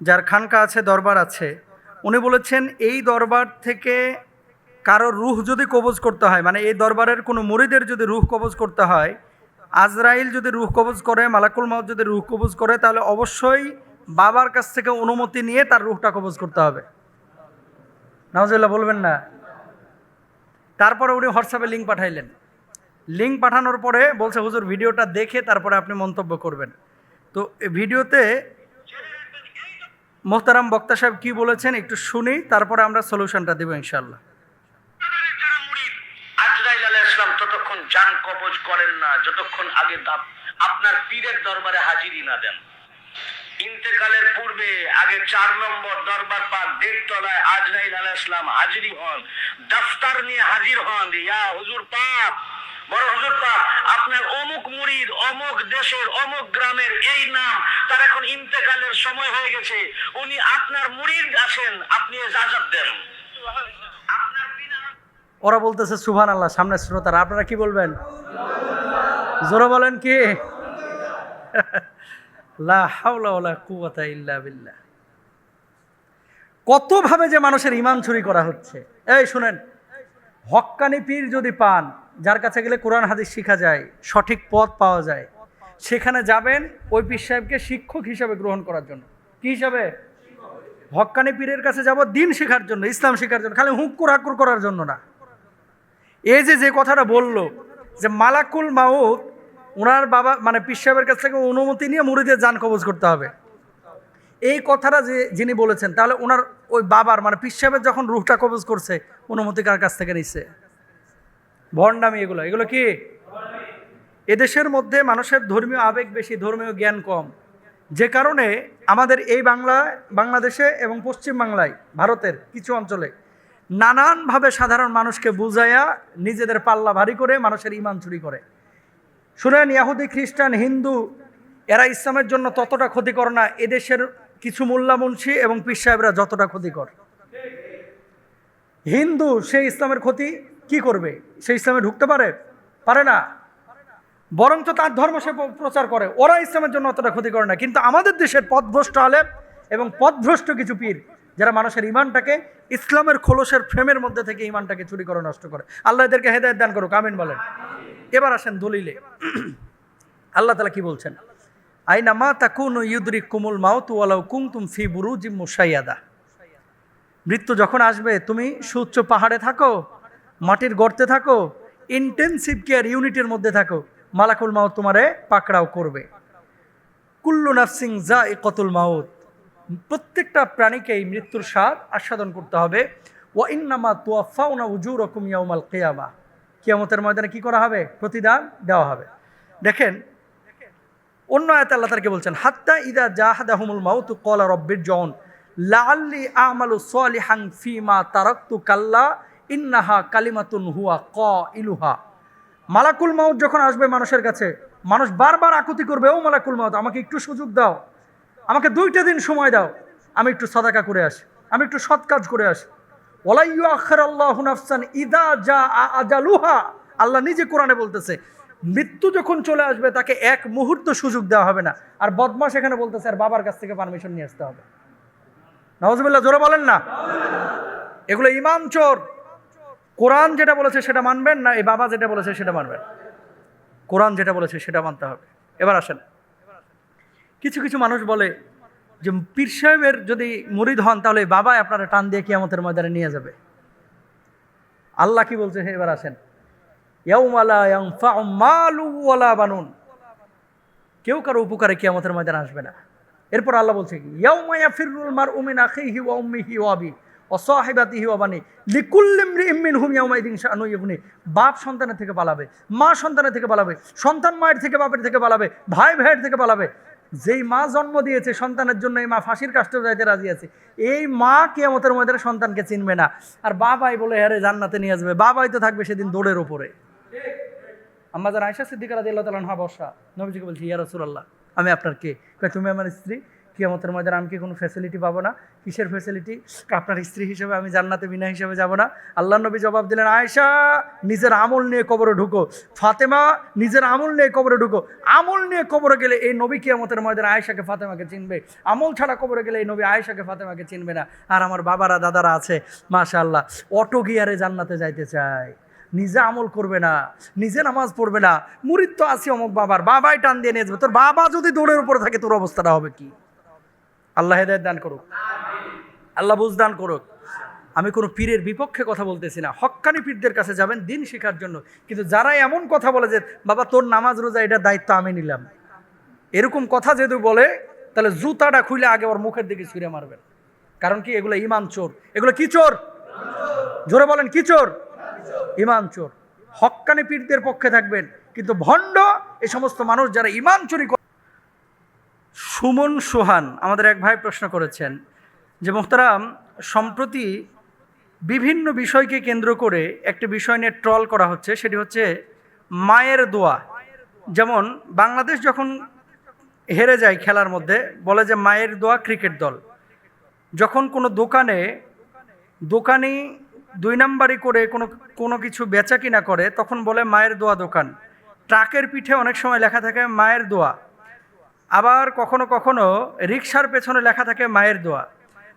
যার খানকা আছে, দরবার আছে, উনি বলেছেন, এই দরবার থেকে কারোর রুহ যদি কবজ করতে হয় মানে এই দরবারের কোনো মুরিদের যদি রুহ কবজ করতে হয়, আজরাইল যদি রুহ কবজ করে, মালাকুল মাউদ যদি রুহ কবজ করে, তাহলে অবশ্যই বাবার কাছ থেকে অনুমতি নিয়ে তার রুহটা কবজ করতে হবে। নওয়াজুল্লাহ বলবেন না। তারপরে উনি হোয়াটসঅ্যাপে লিঙ্ক পাঠাইলেন। লিঙ্ক পাঠানোর পরে বলছে, হুজুর, ভিডিওটা দেখে তারপরে আপনি মন্তব্য করবেন। তো ভিডিওতে মোহতারাম বক্তা সাহেব কি বলেছেন একটু শুনি, তারপরে আমরা সলিউশনটা দেবো ইনশাল্লাহ ততক্ষণ যান কবজ করেন না, যতক্ষণ আগে আপনার পীরের দরবারে হাজিরি না দেন। ইন্তেকালের পূর্বে আগে চার নম্বর দরবার পাক দেড়তলায় আজরাইল আলাইহিস সালাম হাজিরি হন। দফতর নিয়ে হাজির হন, ইয়া হুজুর পাক। আপনার অমুক মুরিদ অমুক দেশের, অমুক গ্রামের এই নাম, তার এখন ইন্তেকালের সময় হয়ে গেছে। উনি আপনার মুরিদ আছেন, আপনি দেন। ওরা বলতেছে সুভান আল্লাহ সামনে শ্রোতারা, আপনারা কি বলবেন? জোরে বলেন কি? কতভাবে যে মানুষের ইমান চুরি করা হচ্ছে। এই শুনেন হক্কানি পীর যদি পান যার কাছে গেলে কোরআন হাদিস শেখা যায়, সঠিক পথ পাওয়া যায়, সেখানে যাবেন ওই পীর সাহেবকে শিক্ষক হিসাবে গ্রহণ করার জন্য। কি হিসাবে? হক্কানি পীরের কাছে যাব দিন শেখার জন্য, ইসলাম শেখার জন্য, খালি হুক্কুর হাক্কুর করার জন্য না। এই যে যে কথাটা বলল, যে মালাকুল মাউত ওনার বাবা মানে পীর সাহেবের কাছ থেকে অনুমতি নিয়ে মুড়িদের যান কবজ করতে হবে। এই কথাটা যে, যিনি বলেছেন, তাহলে ওনার ওই বাবার মানে পীর সাহেবের যখন রুহটা কবজ করছে, অনুমতি কার কাছ থেকে নিচ্ছে ভণ্ডামি এগুলো। এগুলো কি? এদেশের মধ্যে মানুষের ধর্মীয় আবেগ বেশি, ধর্মীয় জ্ঞান কম। যে কারণে আমাদের এই বাংলা, বাংলাদেশে এবং পশ্চিম বাংলায়, ভারতের কিছু অঞ্চলে নানানভাবে সাধারণ মানুষকে বুঝাইয়া নিজেদের পাল্লা ভারী করে মানুষের ইমান চুরি করে। শুনেন, ইয়াহুদি, খ্রিস্টান, হিন্দু, এরা ইসলামের জন্য ততটা ক্ষতিকর না, এদেশের কিছু মোল্লা মুন্সি এবং পীর সাহেবরা যতটা ক্ষতিকর। হিন্দু সেই ইসলামের ক্ষতি কি করবে? সে ইসলামে ঢুকতে পারে? পারে না। বরঞ্চ তার ধর্ম সে প্রচার করে। ওরা ইসলামের জন্য অতটা ক্ষতি করে না। কিন্তু আমাদের দেশের পথভ্রষ্ট আলেম এবং পথভ্রষ্ট কিছু পীর, যারা মানুষের ইমানটাকে ইসলামের খোলসের ফ্রেমের মধ্যে থেকে ইমানটাকে চুরি করে, নষ্ট করে। আল্লাহ এদেরকে হেদায়ত দান করুক। আমিন বলেন। এবার আসেন দলিলে। আল্লাহ তালা কি বলছেন? আইনা মা তাকুন ইউদ্রিক কুমুল মাউত ওয়ালাউ কুমতুম ফি বুরুজিম মুসাইয়াদা মৃত্যু যখন আসবে, তুমি সুউচ্চ পাহাড়ে থাকো মাটির গর্তে থাকো ইন্টেনসিভ কেয়ার ইউনিটের মধ্যে থাকো, মালাকুল মাউত তোমারে পাকড়াও করবে। কুল্লু নাফসিং যা এ কতুল মাউত। প্রত্যেকটা প্রাণীকেই মৃত্যুর স্বাদ আস্বাদন করতে হবে। ওয়া ইন্নামা তুয়াফাউনা উজু রকম ইয়াউমাল কেয়ামা। কিয়ামতের ময়দানে কি করা হবে? প্রতিদান দেওয়া হবে। দেখেন, অন্য আয়াতে আল্লাহ তারকে বলছেন, হাত্তা ইদা জাহাদাহুমুল মাউত কলা রব্বির জন লাআল্লি আমালু সালিহান ফিমা তারাক্তু কাল্লা ইন্নাহা কালিমাতুন হুয়া ক ইলুহা মালাকুল মাউদ যখন আসবে মানুষের কাছে, মানুষ বারবার আকুতি করবে, ও মালাকুল মাউদ আমাকে একটু সুযোগ দাও, আমাকে দুইটা দিন সময় দাও, আমি একটু সাদাকা করে আসি, আমি একটু সৎ কাজ করে আসি। ওলাইয়ু আখর আল্লাহ নাফসান ইদা যা আজালুহা। আল্লাহ নিজে কোরআনে বলতেছে, মৃত্যু যখন চলে আসবে, তাকে এক মুহূর্ত সুযোগ দেওয়া হবে না। আর বদমাস এখানে বলতেছে, আর বাবার কাছ থেকে পারমিশন নিয়ে আসতে হবে। নওয়াজবিল্লাহ জোরে বলেন না। এগুলো ইমাম চোর। কোরআন যেটা বলেছে সেটা মানবেন না এই বাবা যেটা বলেছে সেটা মানবেন? কোরআন যেটা বলেছে সেটা মানতে হবে। এবার আসেন। কিছু কিছু মানুষ বলে যে পীর সাহেবের যদি মুরিদ হন তাহলে বাবা আপনারা টান দিয়ে কিয়ামতের ময়দানে নিয়ে যাবে। আল্লাহ কি বলছে? এবার আসেন। বানুন। কেউ কারও উপকারে কিয়ামতের ময়দানে আসবে না। এরপর আল্লাহ বলছে কি? ইয়াউমা ইয়াফিরুল মারউ মিন আখিহি ওয়া উম্মিহি ওয়া আবি ওয়া সাহিবাতিহি ওয়া বানি লিকুল্লি ইমরিইম মিনহুম ইয়াউমাইদিন শানু বাপ সন্তানের থেকে পালাবে, মা সন্তানের থেকে পালাবে, সন্তান মায়ের থেকে, বাপের থেকে পালাবে, ভাই ভাইয়ের থেকে পালাবে। যেই মা জন্ম দিয়েছে সন্তানের জন্য এই মা ফাঁসির কাষ্ট যাইতে রাজি আছে, এই মা কিয়ামতের মধ্যে সন্তানকে চিনবে না। আর বাবাই বলে হ্যারে জান্নাতে নিয়ে আসবে। বাবাই তো থাকবে সেদিন দৌড়ের ওপরে আম্মা যারা আয়সা সিদ্দিকা রাজি আল্লাহ তালান হা নবীজিকে বলছি, ইয়া রসুল্লাহ আমি আপনার কে? তুমি আমার স্ত্রী? কিয়ামতের ময়দানে আমি কি কোনো ফ্যাসিলিটি পাবো না? কিসের ফ্যাসিলিটি আপনার স্ত্রী হিসেবে আমি জান্নাতে বিনা হিসেবে যাব না। আল্লাহ নবী জবাব দিলেন, আয়েশা, নিজের আমল নিয়ে কবরে ঢুকো। ফাতেমা, নিজের আমল নিয়ে কবরে ঢুকো। আমল নিয়ে কবরে গেলে এই নবী কিয়ামতের ময়দানে আয়েশাকে ফাতেমাকে চিনবে। আমল ছাড়া কবরে গেলে এই নবী আয়েশাকে ফাতেমাকে চিনবে না। আর আমার বাবারা, দাদারা আছে, মাশাআল্লাহ, অটো গিয়ারে জান্নাতে যাইতে চায়। নিজে আমল করবে না, নিজে নামাজ পড়বে না। মুরিদ তো আছে অমুক বাবার। বাবাই টান দিয়ে নিয়ে যাবে। তোর বাবা যদি দৌড়ের উপরে থাকে, তোর অবস্থাটা হবে কি? আল্লাহ হেদায়ত দান করুক। আল্লাহ বুঝ দান করুক। আমি কোনো পীরের বিপক্ষে কথা বলতেছি না। হক্কানি পীরদের কাছে যাবেন দিন শেখার জন্য। কিন্তু যারা এমন কথা বলে যে, বাবা, তোর নামাজ রোজা এটার দায়িত্ব আমি নিলাম। এরকম কথা যদি বলে, তাহলে জুতাটা খুলে আগে ওর মুখের দিকে ছুঁড়ে মারবেন। কারণ কি? এগুলো ইমান চোর। এগুলো কি চোর? জোরে বলেন, কি চোর? ইমান চোর। হক্কানি পীরদের পক্ষে থাকবেন। কিন্তু ভণ্ড এ সমস্ত মানুষ যারা ইমান চুরি সুমন সোহান আমাদের এক ভাই প্রশ্ন করেছেন যে, মোহতারাম, সম্প্রতি বিভিন্ন বিষয়কে কেন্দ্র করে একটি বিষয় নিয়ে ট্রল করা হচ্ছে, সেটি হচ্ছে মায়ের দোয়া। যেমন, বাংলাদেশ যখন হেরে যায় খেলার মধ্যে, বলে যে, মায়ের দোয়া ক্রিকেট দল। যখন কোনো দোকানে, দোকানি দুই নাম্বারই করে কোনো কোনো কিছু বেচা কিনা করে, তখন বলে, মায়ের দোয়া দোকান। ট্রাকের পিঠে অনেক সময় লেখা থাকে, মায়ের দোয়া। আবার কখনো কখনো রিক্সার পেছনে লেখা থাকে মায়ের দোয়া।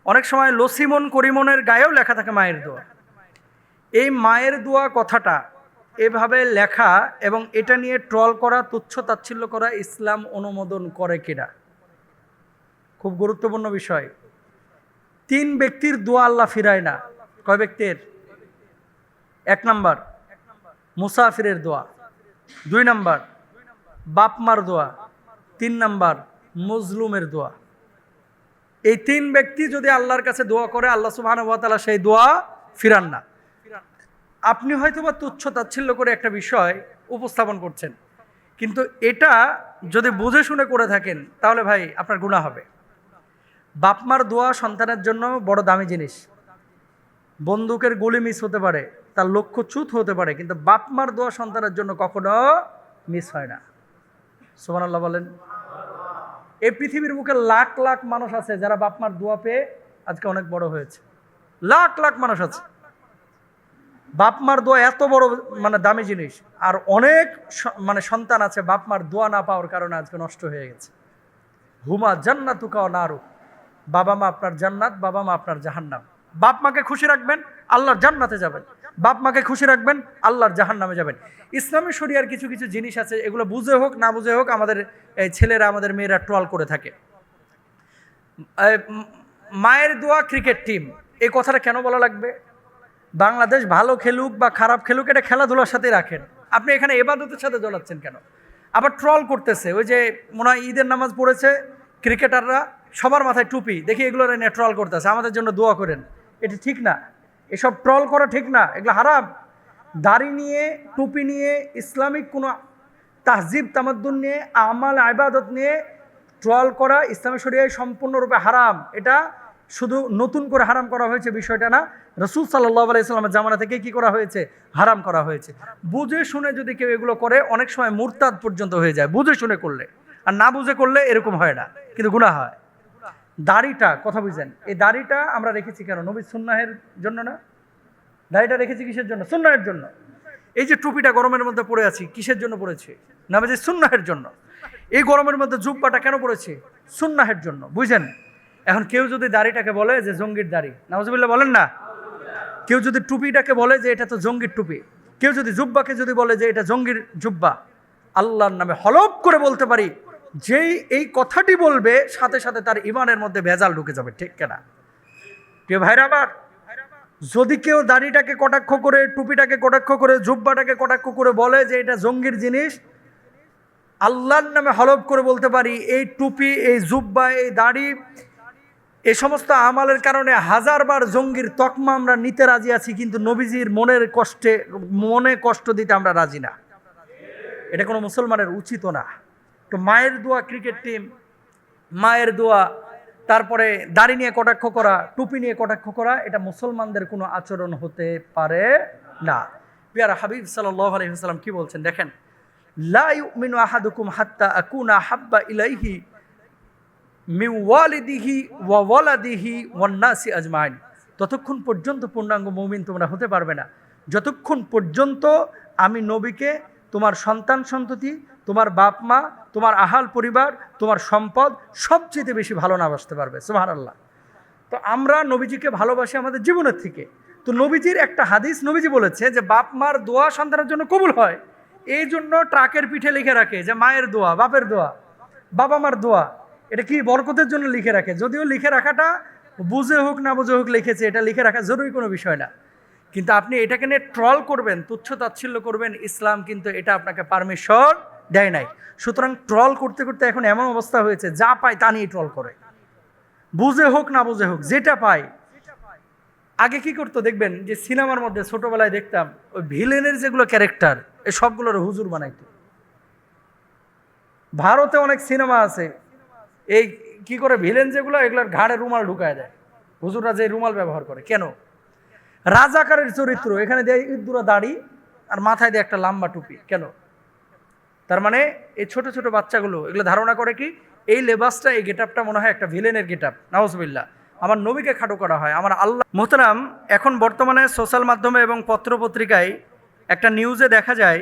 অনেক সময় লসিমন করিমনের গায়েও লেখা থাকে মায়ের দোয়া। এই মায়ের দোয়া কথাটা, এভাবে লেখা এবং এটা নিয়ে ট্রল করা, তুচ্ছ তাচ্ছিল্য করা ইসলাম অনুমোদন করে কিনা? খুব গুরুত্বপূর্ণ বিষয়। তিন ব্যক্তির দোয়া আল্লাহ ফিরায় না। কয় ব্যক্তির? এক নাম্বার। মুসাফিরের দোয়া। দুই নাম্বার। বাপমার দোয়া। তিন নাম্বার, মজলুমের দোয়া। এই তিন ব্যক্তি যদি আল্লাহর কাছে দোয়া করে, আল্লাহ সুবাহানুভাতালা সেই দোয়া ফিরান না। আপনি হয়তো বা তুচ্ছ তাচ্ছিল্য করে একটা বিষয় উপস্থাপন করছেন, কিন্তু এটা যদি বুঝে শুনে করে থাকেন, তাহলে ভাই আপনার গুণা হবে। বাপমার দোয়া সন্তানের জন্য বড় দামি জিনিস। বন্দুকের গুলি মিস হতে পারে, তার লক্ষ্য চুত হতে পারে, কিন্তু বাপমার দোয়া সন্তানের জন্য কখনো মিস হয় না। সোমান আল্লাহ বলেন এই পৃথিবীর বুকে লাখ লাখ মানুষ আছে যারা বাপমার দোয়া পেয়ে আজকে অনেক বড় হয়েছে। লাখ লাখ মানুষ আছে। বাপমার দোয়া এত বড় মানে দামি জিনিস। আর অনেক মানে সন্তান আছে বাপমার দোয়া না পাওয়ার কারণে আজকে নষ্ট হয়ে গেছে। হুমা জান্নাতুকাও নারু। বাবা মা আপনার জান্নাত, বাবা মা আপনার জাহান্নাম। বাপ মাকে খুশি রাখবেন, আল্লাহর জান্নাতে যাবেন। বাপ মাকে খুশি রাখবেন, আল্লাহর জাহান্নামে যাবেন। ইসলামী শরিয়ার কিছু কিছু জিনিস আছে, এগুলো বুঝে হোক, না বুঝে হোক, আমাদের, এই ছেলেরা, আমাদের মেয়েরা ট্রল করে থাকে। মায়ের দোয়া ক্রিকেট টিম, এই কথাটা কেন বলা লাগবে? বাংলাদেশ ভালো খেলুক বা খারাপ খেলুক, এটা খেলাধুলার সাথে রাখেন। আপনি এখানে এবাদতের সাথে জ্বলাচ্ছেন কেন? আবার ট্রল করতেছে, ওই যে মনে হয় ঈদের নামাজ পড়েছে, ক্রিকেটাররা সবার মাথায় টুপি, দেখি এগুলো নিয়ে ট্রল করতেছে, আমাদের জন্য দোয়া করেন। এটি ঠিক না। এসব ট্রল করা ঠিক না, এগুলো হারাম। দাড়ি নিয়ে, টুপি নিয়ে, ইসলামিক কোনো তাহজিব, তামাদ্দুন নিয়ে, আমাল আবাদত নিয়ে ট্রল করা ইসলামী শরিয়ায় সম্পূর্ণরূপে হারাম। এটা শুধু নতুন করে হারাম করা হয়েছে বিষয়টা না। রসুল সাল্লাহ আলাইস্লামের জামানা থেকে কি করা হয়েছে? হারাম করা হয়েছে। বুঝে শুনে যদি কেউ এগুলো করে, অনেক সময় মুরতাদ পর্যন্ত হয়ে যায়। বুঝে শুনে করলে। আর না বুঝে করলে এরকম হয় না। কিন্তু গুণা হয়। দাড়িটা, কথা বুঝেন এই দাড়িটা আমরা রেখেছি কেন? নবী সুন্নাহের জন্য না? দাড়িটা রেখেছি কিসের জন্য? সুন্নাহের জন্য। এই যে টুপিটা গরমের মধ্যে পড়ে আছি, কিসের জন্য পড়েছে পড়েছি নামাজে সুন্নাহের জন্য। এই গরমের মধ্যে জুব্বাটা কেন পড়েছি সুন্নাহের জন্য, বুঝেন? এখন কেউ যদি দাড়িটাকে বলে যে জঙ্গির দাড়ি নামাজবিল্লা বলেন না? কেউ যদি টুপিটাকে বলে যে এটা তো জঙ্গির টুপি, কেউ যদি জুব্বাকে যদি বলে যে এটা জঙ্গির জুব্বা, আল্লাহর নামে হলপ করে বলতে পারি যেই, এই কথাটি বলবে, সাথে সাথে তার ইমানের মধ্যে ভেজাল ঢুকে যাবে, ঠিক কেনা? প্রিয় ভাইরা আমার, যদি কেউ দাড়িটাকে কটাক্ষ করে, টুপিটাকে কটাক্ষ করে, জুব্বাটাকে কটাক্ষ করে বলে যে এটা জঙ্গির জিনিস, আল্লাহর নামে হলপ করে বলতে পারি, এই টুপি, এই জুব্বা, এই দাড়ি, এ সমস্ত আমালের কারণে হাজারবার জঙ্গির তকমা আমরা নিতে রাজি আছি, কিন্তু নবীজির মনের কষ্টে, মনে কষ্ট দিতে আমরা রাজি না। এটা কোনো মুসলমানের উচিত না। তো মায়ের দোয়া ক্রিকেট টিম মায়ের দোয়া, তারপরে দাড়ি নিয়ে কটাক্ষ করা, টুপি নিয়ে কটাক্ষ করা, এটা মুসলমানদের কোনো আচরণ হতে পারে না। পিয়ারা হাবিব সাল্লাহ আলহিহাল্লাম কি বলছেন? দেখেন, লা ইউমিনু আহাদুকুম হাত্তা আকুনা হাব্বা ইলাইহি মি ওয়ালিদিহি ওয়া ওয়ালাদিহি ওয়ান্নাসি আজমাইন। ততক্ষণ পর্যন্ত পূর্ণাঙ্গ মৌমিন তোমরা হতে পারবে না। যতক্ষণ পর্যন্ত আমি নবীকে, তোমার সন্তান সন্ততি তোমার বাপ মা, তোমার আহাল পরিবার, তোমার সম্পদ সবচেয়ে বেশি ভালো না বাসতে পারবে। সুহান আল্লাহ তো আমরা নবীজিকে ভালোবাসি আমাদের জীবনের থেকে। তো নবীজির একটা হাদিস নবীজি বলেছে যে, বাপ মার দোয়া সন্তানের জন্য কবুল হয়। এই জন্য ট্রাকের পিঠে লিখে রাখে যে, মায়ের দোয়া, বাপের দোয়া, বাবা মার দোয়া। এটা কি বরকতের জন্য লিখে রাখে? যদিও লিখে রাখাটা বুঝে হোক না বুঝে হোক লিখেছে, এটা লিখে রাখা জরুরি কোনো বিষয় না। কিন্তু আপনি এটাকে নিয়ে ট্রল করবেন, তুচ্ছ তাচ্ছিল্য করবেন, ইসলাম কিন্তু এটা আপনাকে পারমিশন দেয় নাই। সুতরাং ট্রল করতে করতে এখন এমন অবস্থা হয়েছে, যা পায় তা নিয়ে ট্রল করে। বুঝে হোক না বুঝে হোক, যেটা পায়। আগে কি করতো দেখবেন, যে সিনেমার মধ্যে ছোটবেলায় দেখতাম, ওই ভিলেনের যেগুলো ক্যারেক্টার এই সবগুলোর হুজুর বানাইতো। ভারতে অনেক সিনেমা আছে, এই কি করে ভিলেন যেগুলো, এগুলোর ঘাড়ে রুমাল ঢুকায় দেয়। হুজুররা যে রুমাল ব্যবহার করে, কেন? রাজাকারের চরিত্র, এখানে দেয় ইদ্দুরা দাড়ি, আর মাথায় দেয় একটা লম্বা টুপি, কেন? তার মানে এই ছোট ছোট বাচ্চাগুলো, এগুলো ধারণা করে কি এই লেবাসটা, এই গেটআপটা মনে হয় একটা ভিলেনের গেটআপ। নাউজবিল্লা আমার নবীকে খাটো করা হয়, আমার আল্লাহ মোহতারাম এখন বর্তমানে সোশ্যাল মাধ্যমে এবং পত্রপত্রিকায় একটা নিউজে দেখা যায়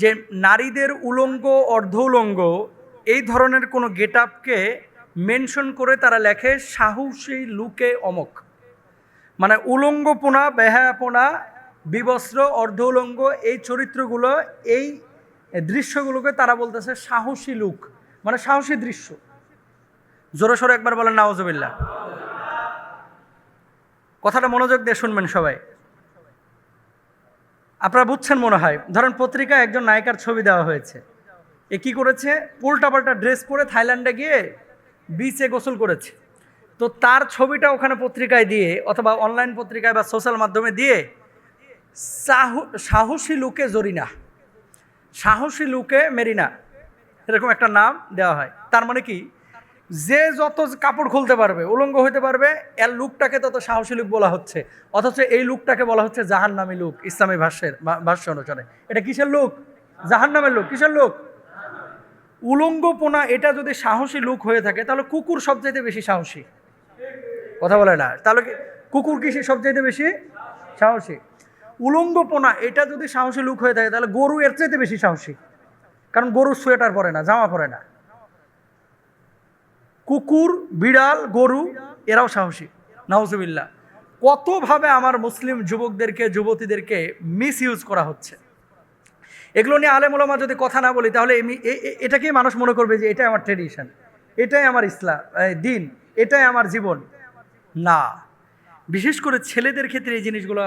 যে নারীদের উলঙ্গ, অর্ধ উলঙ্গ এই ধরনের কোনো গেটআপকে মেনশন করে তারা লেখে সাহসী লুকে অমক। মানে উলঙ্গপোনা, বেহায়াপোনা, বিবস্ত্র, অর্ধ উলঙ্গ এই চরিত্রগুলো এই দৃশ্যগুলোকে তারা বলতেছে সাহসী লুক। মানে সাহসী দৃশ্য। জোরে সোরে একবার বলেন নাওজবিল্লা কথাটা মনোযোগ দিয়ে শুনবেন সবাই। আপনারা বুঝছেন মনে হয়। ধরেন পত্রিকায় একজন নায়িকার ছবি দেওয়া হয়েছে। এ কি করেছে? উল্টাপাল্টা ড্রেস পরে থাইল্যান্ডে গিয়ে বিচে গোসল করেছে। তো তার ছবিটা ওখানে পত্রিকায় দিয়ে অথবা অনলাইন পত্রিকায় বা সোশ্যাল মাধ্যমে দিয়ে সাহু- সাহসী লুকে জরিনা। সাহসী লুকে মেরিনা, এরকম একটা নাম দেওয়া হয়। তার মানে কি? যে যত কাপড় খুলতে পারবে, উলঙ্গ হইতে পারবে, এর লুকটাকে তত সাহসী লুক বলা হচ্ছে। অথচ এই লুকটাকে বলা হচ্ছে জাহান্নামী লুক, ইসলামী ভাষ্যের ভাষ্য অনুসারে। এটা কিসের লুক? জাহান্নামের লুক, কিসের লুক? উলঙ্গপোনা, এটা যদি সাহসী লুক হয়ে থাকে, তাহলে কুকুর সবচাইতে বেশি সাহসী। কথা বলে না। তাহলে কুকুর কি সবচাইতে বেশি সাহসী? উলঙ্গপোনা, এটা যদি সাহসী লুক হয়ে থাকে, তাহলে গরু এর চাইতে বেশি সাহসী। কারণ গরু সোয়েটার পরে না, জামা পরে না। কুকুর, বিড়াল, গরু, এরাও সাহসী। নাউজুবিল্লাহ। কতভাবে আমার মুসলিম যুবকদেরকে, যুবতীদেরকে মিস ইউজ করা হচ্ছে। এগুলো নিয়ে আলেমুলামা যদি কথা না বলি, তাহলে এটাকেই মানুষ মনে করবে যে এটাই আমার ট্রেডিশন এটাই আমার ইসলাম দিন, এটাই আমার জীবন। না। বিশেষ করে ছেলেদের ক্ষেত্রে এই জিনিসগুলো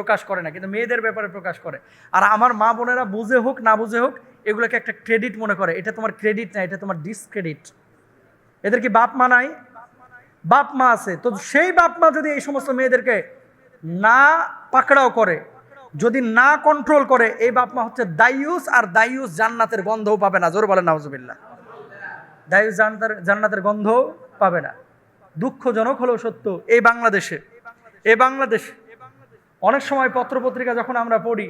প্রকাশ করে না, কিন্তু মেয়েদের ব্যাপারে প্রকাশ করে। আর আমার মা বোনেরা বুঝে হোক, না বুঝে হোক, এগুলোকে একটা ক্রেডিট মনে করে। এটা তোমার ক্রেডিট না, এটা তোমার ডিসক্রেডিট এদের কি বাপ মা নাই? বাপ মা আছে। তো সেই বাপ মা যদি এই সমস্ত মেয়েদেরকে না পাকড়াও করে, যদি না কন্ট্রোল করে, এই বাপ মা হচ্ছে দায়ুস, আর দায়ুস জান্নাতের গন্ধও পাবে না। জোর বলে নাউজুবিল্লাহ। দায়ুস জান্নাতের জান্নাতের গন্ধও পাবে না। দুঃখজনক হলেও সত্য, এই বাংলাদেশে এই বাংলাদেশে অনেক সময় পত্রপত্রিকা যখন আমরা পড়ি,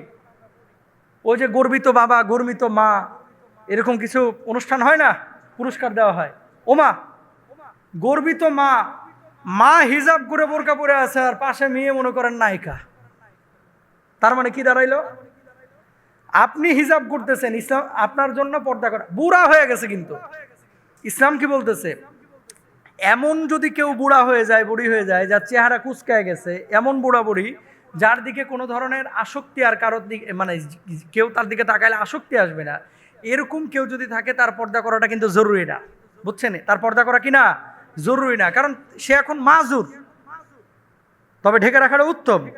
ওই যে গর্বিত বাবা, গর্বিত মা, এরকম কিছু অনুষ্ঠান হয় না? পুরস্কার দেওয়া হয়। ওমা, গর্বিত মা মা হিজাব করে বোরকা পরে আছে আর পাশে মেয়ে মনে করেন নায়িকা। তার মানে কি দাঁড়াইলো? আপনি হিজাব করতেছেন, ইসলাম, আপনার জন্য পর্দা করা। বুড়া হয়ে গেছে কিন্তু। ইসলাম কি বলতেছে? এমন যদি কেউ বুড়া হয়ে যায়, বুড়ি হয়ে যায়, যার চেহারা কুচকায় গেছে, এমন বুড়া বুড়ি যার দিকে কোনো ধরনের আসক্তি আর কারোর দিকে মানে কেউ তার দিকে তাকাইলে আসক্তি আসবে না। এরকম কেউ যদি থাকে, তার পর্দা করাটা কিন্তু জরুরি না। বুঝছেন? তার পর্দা করা কি না? জরুরি না। কারণ সে এখন মাজুর। তবে ঢেকে রাখাটা উত্তম।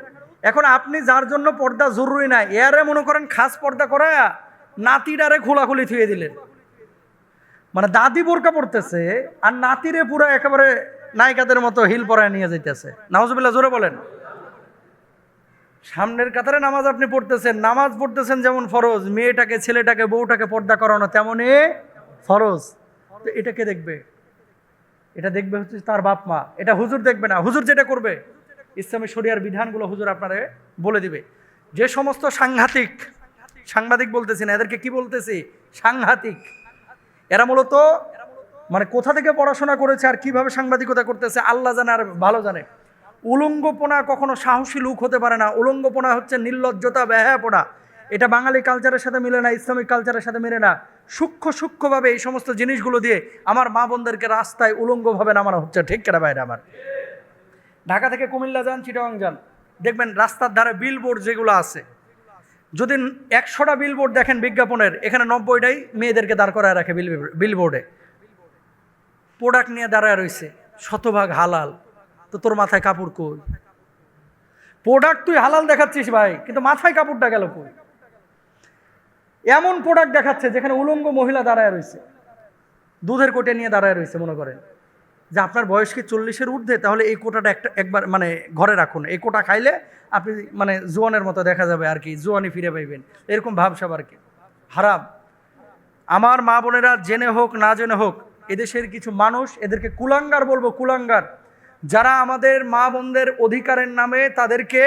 এখন আপনি যার জন্য পর্দা জরুরি না, এয়ারে মনে করেন খাস পর্দা করায়া নাতিডারে খোলাখুলি থুয়ে দিলেন। মানে দাদি বোরকা পড়তেছে আর নাতিরে পুরো একেবারে নায়িকাদের মতো হিল পরায় নিয়ে যাইতেছে। নামাজবিল্লা জোরে বলেন। সামনের কাতারে নামাজ আপনি পড়তেছেন, নামাজ পড়তেছেন যেমন ফরজ, মেয়েটাকে, ছেলেটাকে, বউটাকে পর্দা করানো তেমনই ফরজ। তো এটাকে দেখবে? এটা দেখবে হচ্ছে তার বাপ মা। এটা হুজুর দেখবে না। হুজুর যেটা করবে? ইসলামী শরিয়ার বিধানগুলো হুজুর আপনারে বলে দিবে। যে সমস্ত সাংঘাতিক, সাংবাদিক বলতেছি না, এদেরকে কি বলতেছি? সাংঘাতিক। এরা মূলত মানে কোথা থেকে পড়াশোনা করেছে আর কীভাবে সাংবাদিকতা করতেছে, আল্লাহ জানে আর ভালো জানে। উলঙ্গপনা কখনো সাহসী লুক হতে পারে না। উলঙ্গপনা হচ্ছে নির্লজ্জতা ব্যাহাপনা এটা বাঙালি কালচারের সাথে মিলে না, ইসলামিক কালচারের সাথে মিলে না। সূক্ষ্ম, সূক্ষ্মভাবে এই সমস্ত জিনিসগুলো দিয়ে আমার মা বোনদেরকে রাস্তায় উলঙ্গভাবে নামানো হচ্ছে। ঠিক কেনা বাইরে আমার? ঢাকা থেকে কুমিল্লা যান চিটাং যান। দেখবেন রাস্তার ধারে বিলবোর্ড যেগুলো আছে, যদি একশোটা বিলবোর্ড দেখেন বিজ্ঞাপনের, এখানে নব্বইটাই মেয়েদেরকে দাঁড় করায় রাখে বিল বিলবোর্ডে প্রোডাক্ট নিয়ে দাঁড়ায় রয়েছে। শতভাগ হালাল। তো তোর মাথায় কাপড় কই? প্রোডাক্ট তুই হালাল দেখাচ্ছিস ভাই, কিন্তু মাথায় কাপড়টা গেল কই? এমন প্রোডাক্ট দেখাচ্ছে যেখানে উলঙ্গ মহিলা দাঁড়ায় রয়েছে, দুধের কোটে নিয়ে দাঁড়ায় রয়েছে, মনে করেন। যে আপনার বয়স কি চল্লিশের ঊর্ধ্বে? তাহলে এই কোটাটা একটা, একবার মানে ঘরে রাখুন। এই কোটা খাইলে আপনি মানে জোয়ানের মতো দেখা যাবে আর কি, জোয়ানি ফিরে পাইবেন। এরকম ভাবসাব আর কি? হারাম। আমার মা বোনেরা জেনে হোক, না জেনে হোক, এদেশের কিছু মানুষ এদেরকে কুলাঙ্গার বলব, কুলাঙ্গার। যারা আমাদের মা বোনদের অধিকারের নামে তাদেরকে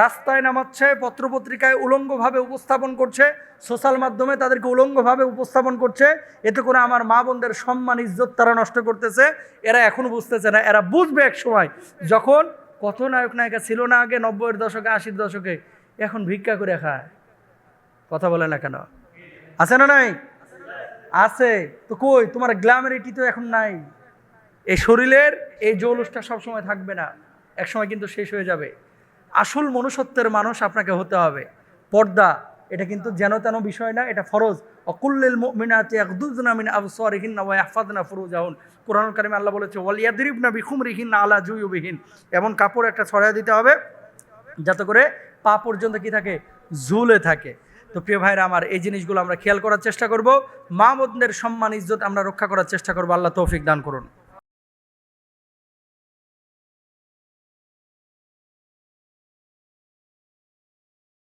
রাস্তায় নামাচ্ছে, পত্রপত্রিকায় উলঙ্গভাবে উপস্থাপন করছে, সোশ্যাল মাধ্যমে তাদেরকে উলঙ্গভাবে উপস্থাপন করছে, এতে করে আমার মা বোনদের সম্মান, ইজ্জত তারা নষ্ট করতেছে। এরা এখন বুঝতেছে না, এরা বুঝবে এক সময় যখন কত নায়ক নায়িকা ছিল না আগে, নব্বইয়ের দশকে, আশির দশকে, এখন ভিক্ষা করে খায়। কথা বলে না কেন? আছে না নাই? আছে। তো কই, তোমার গ্ল্যামারিটি তো এখন নাই। এই শরীরের এই জৌলুসটা সবসময় থাকবে না, একসময় কিন্তু শেষ হয়ে যাবে। আসল মনুষ্যত্বের মানুষ আপনাকে হতে হবে। পর্দা, এটা কিন্তু যেন তেন বিষয় না, এটা ফরজ। অকুল্লিল মিনাতি একদুজনা মিন আবসারিহিন ওয়া ইয়াহফাজনা ফুরুজাহুন। কোরআন কারিমে আল্লাহ বলেছে, ওয়ালিয়াদরিবনা বিখুমরিহিন আলা জুয়ুবিহিন। এমন কাপড় একটা ছড়ায় দিতে হবে, যাতে করে পা পর্যন্ত কি থাকে? ঝুলে থাকে। তো প্রিয় ভাইরা আমার, এই জিনিসগুলো আমরা খেয়াল করার চেষ্টা করব। মা সম্মান, ইজ্জত আমরা রক্ষা করার চেষ্টা করব। আল্লাহ তৌফিক দান করুন।